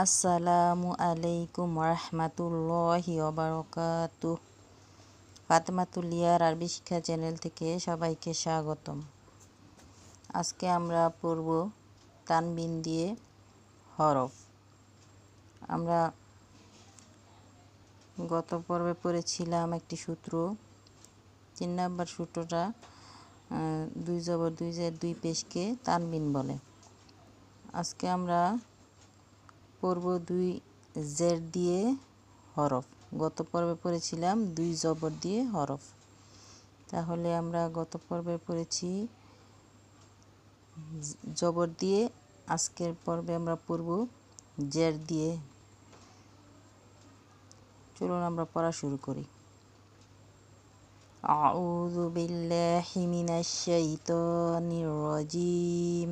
আসসালামু আলাইকুম রহমাতুল্লাহি ওবারকাতু ফাতেমাতুলিয়ার আরবি শিক্ষা চ্যানেল থেকে সবাইকে স্বাগতম। আজকে আমরা পড়ব তানবিন দিয়ে হরফ। আমরা গত পর্বে পড়েছিলাম একটি সূত্র। তিন নম্বর সূত্রটা দুই জবর দুই জের দুই পেশকে তানবিন বলে। আজকে আমরা পড়ব দুই জের দিয়ে হরফ গত পর্বে পড়েছিলাম দুই জবর দিয়ে হরফ তাহলে আমরা গত পর্বে পড়েছি জবর দিয়ে আজকের পর্বে আমরা পড়ব জের দিয়ে চলুন আমরা পড়া শুরু করি أعوذ بالله من الشيطان الرجيم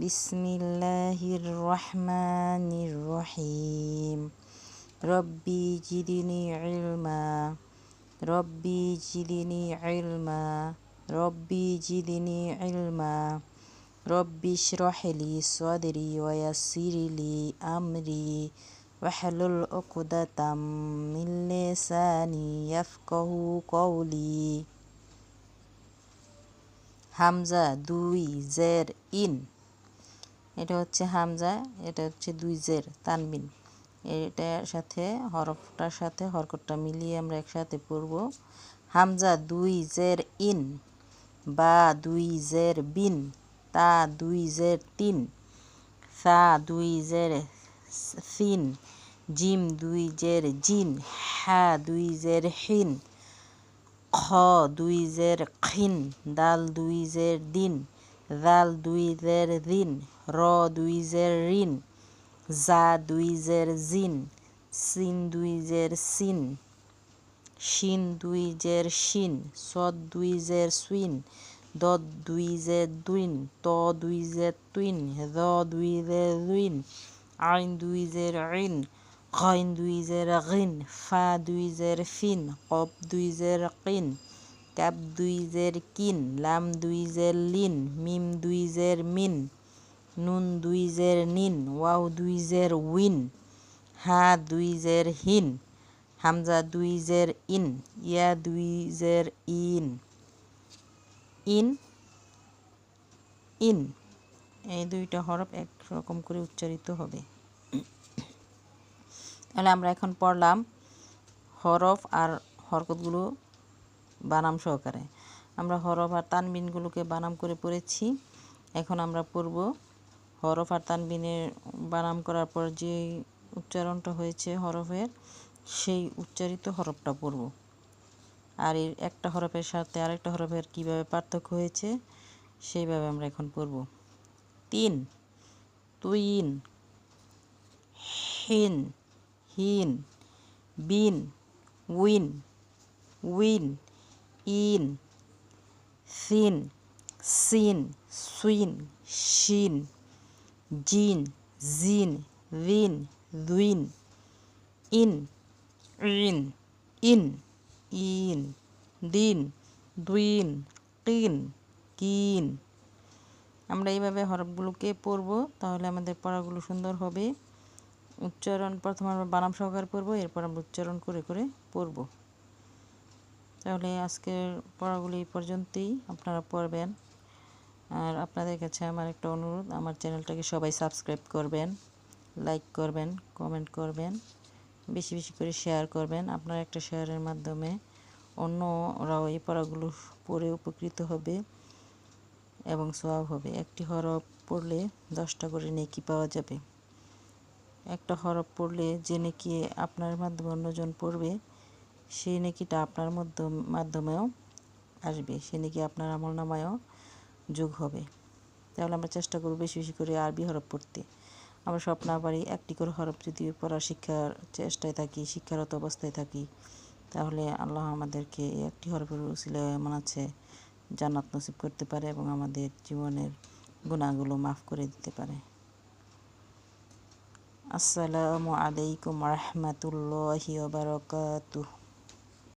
بسم الله الرحمن الرحيم. ربي جدني علما. ربي جدني علما. ربي جدني علما. ربي اشرح لي صدري ويسر لي أمري. واحلل عقدة من لساني يفقه قولي. همزة دوي زير إن এটা হচ্ছে হামজা, এটা হচ্ছে দুই জের, তানবিন। এটার সাথে, হরফটার সাথে হরকটটা মিলিয়ে আমরা একসাথে পড়ব। হামজা, দুই জের ইন, বা দুই জের বিন, তা দুই জের তিন, সা দুই জের সিন, জিম দুই জের জিন, হা দুই জের হিন, খ দুই জের খিন দাল দুই জের দিন দাল দুই জের দিন র দুই জের ঋণ জা দুই জের জিন সিন দুই জের সিন শিন দুই জের শিন সদ দুই জের সুইন দ দুই জের দুইন ত দুই জের তুইন র দুই জের রুইন আইন দুই জের ঋণ খইন দুই জের গিন ফা দুই জের ফিন কপ দুই জের কিন কাপ দুই জের কিন, লাম দুই জের লিন, মিম দুই জের মিন, নুন দুই জের নিন, ওয়াও দুই জের উইন, হা দুই জের হিন, হামজা দুই জের ইন, ইয়া দুই জের ইন ইন ইন। এই দুইটা হরফ একরকম করে উচ্চারিত হবে। তাহলে আমরা এখন পড়লাম হরফ আর হরকতগুলো বানাম সহকারে। আমরা হরফ আর তানবিনগুলোকে বানাম করে পড়েছি। এখন আমরা পড়ব হরফ আর তানবিনের বানাম করার পর যে উচ্চারণটা হয়েছে হরফের, সেই উচ্চারিত হরফটা পড়ব। আর এর একটা হরফের সাথে আরেকটা হরফের কীভাবে পার্থক্য হয়েছে, সেইভাবে আমরা এখন পড়ব। তিন, তুইন, হিন হিন, বিন, উইন উইন ইন, সিন সিন, সুইন, শিন, জিন জিন, রিন দুইন ইন ইন ইন ইন, দিন দুইন কিন কিন। আমরা এইভাবে হরফগুলোকে পড়ব, তাহলে আমাদের পড়াগুলো সুন্দর হবে। উচ্চারণ, প্রথম আমরা বানাম সহকারে পড়ব, এরপর আমরা উচ্চারণ করে করে পড়ব। তাহলে আজকের পড়াগুলি এই পর্যন্তই। আপনারা পড়বেন। আর আপনাদের কাছে আমার একটা অনুরোধ, আমার চ্যানেলটাকে সবাই সাবস্ক্রাইব করবেন, লাইক করবেন, কমেন্ট করবেন, বেশি বেশি করে শেয়ার করবেন। আপনার একটা শেয়ারের মাধ্যমে অন্যরাও এই পড়াগুলো পড়ে উপকৃত হবে এবং সোয়াব হবে। একটি হরফ পড়লে দশটা করে নেকি পাওয়া যাবে। একটা হরফ পড়লে যে নেকি আপনার মাধ্যমে অন্যজন পড়বে সেই নাকিটা আপনার মাধ্যমেও আসবে, সে নাকি আপনার আমল নামায়ও যোগ হবে। তাহলে আমরা চেষ্টা করব বেশি বেশি করে আরবি হরফ পড়তে। আমরা স্বপ্ন পারি একটি করে হরফ যদি পড়ার শিক্ষার চেষ্টায় থাকি, শিক্ষারত অবস্থায় থাকি, তাহলে আল্লাহ আমাদেরকে একটি হরফের উসিলে এমন আছে, জান্নাত নসিব করতে পারে এবং আমাদের জীবনের গুণাগুলো মাফ করে দিতে পারে। আসসালামু আলাইকুম রহমতুল্লাহি বারকাতুহ।